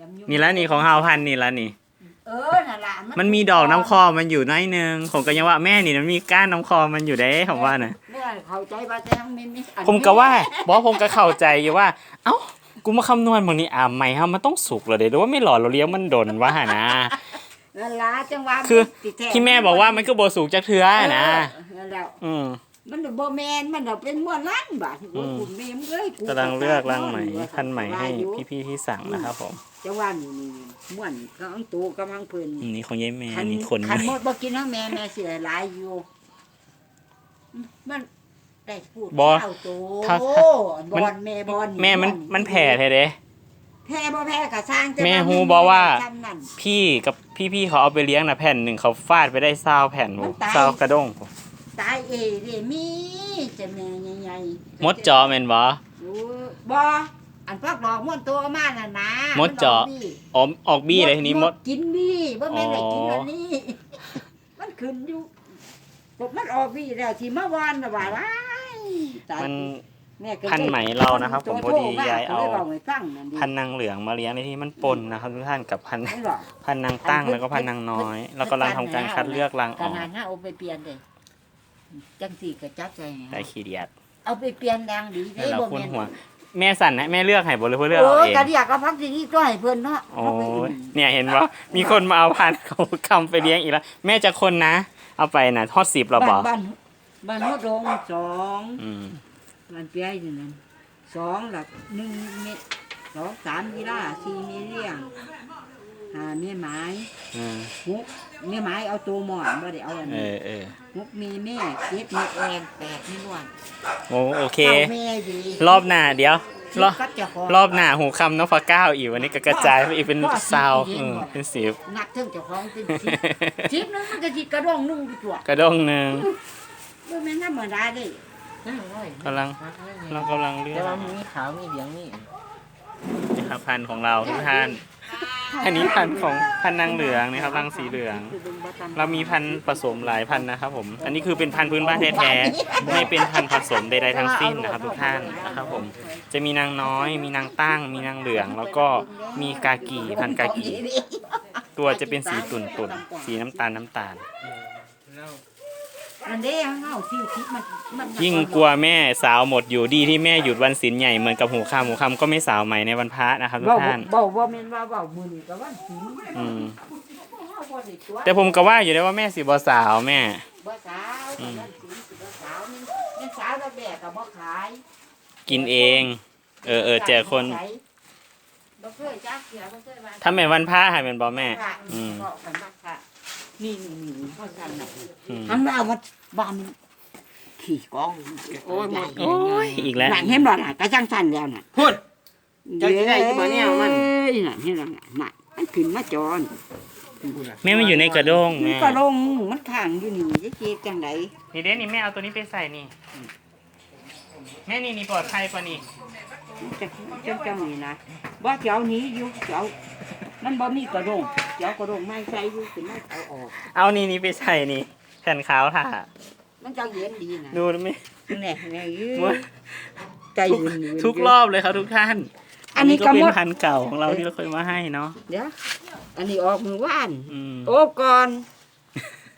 ยำยุ่งนี่ละนี่ของเฮาพันธุ์นี่ละนี่ เออนั่นล่ะมันมีดอกน้ำคอมันอยู่น้อยนึงผมก็ยังว่าแม่นี่มันมีก้านน้ำคอมันอยู่ได้ผมว่านะแม่เข้าใจว่าจะทั้งมินนี่อันผมก็ว่าบอกผมก็เข้าใจอยู่ว่า เอ้ากูมาคำนวณบางนี้อ่าไม่ฮะมันต้องสุกเหรอเดี๋ยวหรือว่าไม่หล่อเราเลี้ยงมันดนวะหานะ นั่นล่ะจังว่าคือติดท้ที่แม่บอกว่ามันก็โบสุกจากเทือนะเออนั่นแหละอืม มันบ่แมนมันน่ะเป็นม้วนล้านบาทโอ้ยอืมคุณแม่มเอ้ยกำลังเลือกรังไหมพันธุ์ใหม่ให้พี่ๆที่สั่งนะครับผมจังว่านี่นี่ม้วนกำลังโตกำลังเพิ่นอันนี้ของยายแม่คันนี่คนคันหมดบ่กินทั้งแม่แม่สิได้หลายอยู่ มันได้พูดบ่เท่าโตถ้า บอนแม่บอนแม่มันมันแผ่แท้เด้ แพ้บ่แพ้ก็สร้างแต่แม่ว่าฮู้บ่ว่าซ้ำนั่น พี่กับพี่ๆเขาเอาไปเลี้ยงนะแผ่นหนึ่งเขาฟาดไปได้ซาวแผ่นโหมันตาย ซาวกระด้ง ตายเอเด้มีจะแม่ใหญ่ๆมดจอแม่นบ่โอ้ยบ่อันพักดอกม้วนตัวมาน่ะนะมดเจาะนออกบี้อ๋อออกบี้เลยทีนี้มดกินบี้บ่แม่นได้กินอ๋ออัอันนี้มันขึ้นอยู่ผมมันออกบี้แล้วที่เมื่อวานน่ะว่าว้ายตายมันแม่ก็พันธุ์ไหมเรานะครับ ผมพอดียายเอาก็ลว้ฟังนั่นดิพันนางเหลืองมาเลี้ยงในที่มันปนนะครับทุกท่านกับพันไม่หรอกพันนางตั้งแล้วก็พันนางน้อยเรากำลังทำการคัดเลือกรังขออกนาดนั้นเอาไปเปลี่ยนเลย จังสี่ก็จับใจให้ได้ขี้เดียดเอาไปเปลี่ยนดังดีแล้วเราบ่คุ้นแม่นหัว แม่สั่นนะแม่เลือกให้บ่เลยเพื่อเลือกเอาโอ้ยเองกะเดียกก็พักที่นี่ก็ให้เพิ่นเนาะโอ้ยเนี่ยเห็นว่ามีคนมาเอาพันธุ์เขาคำไปเลี้ยงอีกแล้ว แม่จะคนนะ เอาไปนะทอดสิบเราบอกบ้านบ้านบ้านฮดโรงสองอืมบ้านเปียอยู่นั่นสองหลักหนึ่งเมตรสองสามกีฬาสี่เมเรียงห้าเมียไม้อืมหก เมียไม้เอาตัวหมอนบ่ได้เอาอันเอนี้อเออหกมีแม่เจ็ดมีแองแปดมีนวลโอ้โอเค เอาแม่ดีรอบหน้าเดี๋ยวรอบก็จะขอ รอบหน้าหูคำนพเก้าอีกวันนี้ก็กระจายไปอีกเป็นซาวเออเป็นสิบนักเทิงเจ้าของเป็นสิบ สิบนึงมันก็สิกระด้งนุ่งอยู่ตัวกระด้งหนึ่งบ่แม่นธรรมดาเด้กำลังเรากำลังเลือกแต่ว่ามันมีขาวมีเหลืองนี่นะครับพันธุ์ของเราทุกท่าน อันนี้พันธุ์ของพันธุ์นางเหลืองนะครับรังสีเหลือง เรามีพันธุ์ผสมหลายพันธุ์นะครับผม อันนี้คือเป็นพันธุ์พื้นบ้านแท้ๆไม่เป็นพันธุ์ผสมใดๆทั้งสิ้นนะครับทุกท่านนะครับผม จะมีนางน้อย มีนางตั้ง มีนางเหลือง แล้วก็มีกากีพันธุ์กากีตัวจะเป็นสีตุ่นๆ สีน้ำตาลน้ำตาล อันเด้เฮาสิคิดมันมันยิ่งกลัวแม่สาวหมดอยู่ดีที่แม่หยุดวันศีลใหญ่เหมือนกับหูคำหูคำก็ไม่สาวใหม่ในวันพระนะครับทุเว้ากท่าน เว้าบ่แม่นว่าเว้ามื้อนี้ก็วันศีลอืม เฮาบ่ได้ตัวแต่ผมก็ว่าอยู่ได้ว่าแม่สิบสาวแม่ บ่สาวอืม วันศีลสิบ่สาวนี่นี่สาวแล้วแบกก็บ่ขาย กินเอง เออเออแจกคนบ่เคยจักเสียบ่เคยว่าถ้าเป็นวันพระให้เป็นบอแม่ค่ะอืมก็กันมาค่ะ นี่นี่นี่พ่อกันน่ะอืมอันว่าวัดบ้านขี่กองโอ้ยหมดโอ้ยอีกแล้วหลังเห็นบ่ล่ะกระจังสั่นแล้วน่ะพูดจ้าสิได้อยู่บ่เนี่ยมันเอ้ยน่ะเห็นแล้วน่ะน่ะมันขึ้นมาจรแม่ไมันอยู่ในกระด้งมันแม่ก็ลงมันข้างอยู่นี่จะเจ็บจังไดนี่เด้นี่แม่เอาตัวนี้ไปใส่นี่แม่นี่นี่ปลอดภัยกว่านี่จังจังจังนี่นะว่าเจ้านี้อยู่เจ้ามันบ่มีกระดง เจ้ากระดงไม้ใส่อยู่ขึ้นมาเอาออก เอานี่นี่ไปใส่นี่แผ่นขาวถ่ามันจะเย็นดีนะดูนะแม่แน่แน่ยืหมดใจทุกยืนยืนทุกรอบเลยครับทุกท่าน อันนี้ก็ก็เป็หมนดพันธุ์เก่าของเราที่เราเคยมาให้เนาะเดี๋ยวอันนี้ออกมือว่านอืมโอ้ก่อน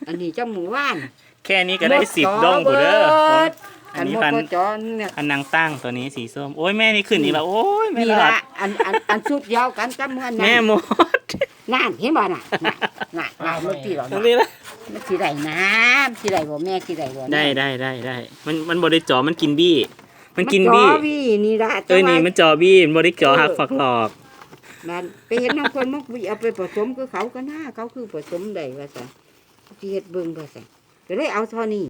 อันนี้เจ้าหมูว่าน แค่นี้ก็ได้หมสิบจดงกูเด้อบิดอัอันนนี้หมดพันก็จอนเนี่ยอันนางตั้งตัวนี้สีส้มโอ้ยแม่นี่ขึ้นอีกแล้วโอ้ยไม่นี่รอดละอันอันอันชุดยาวกันจำเงินแม่หมด นั่นเห็นบ่น่ะน่ะน่ะน่ะมันตีหรอตรงนี้ละมันสิได้น้ำสิได้บ่แม่สิได้บ่ได้ได้ได้ได้มันมันบริจอมันกินบี้ มันกินบี้จ่อบี้นี่ละเอ้ยนี่มันจอบี้มันบริจอหักฝักหลอกมันไปเห็นน้องคนมักวิเอาไปผสมคือเขาก็น่าเขาคือผสมได้ว่าซั่นสิเฮ็ดเบิ่งว่าซั่นก็เลยเอาเท่านี้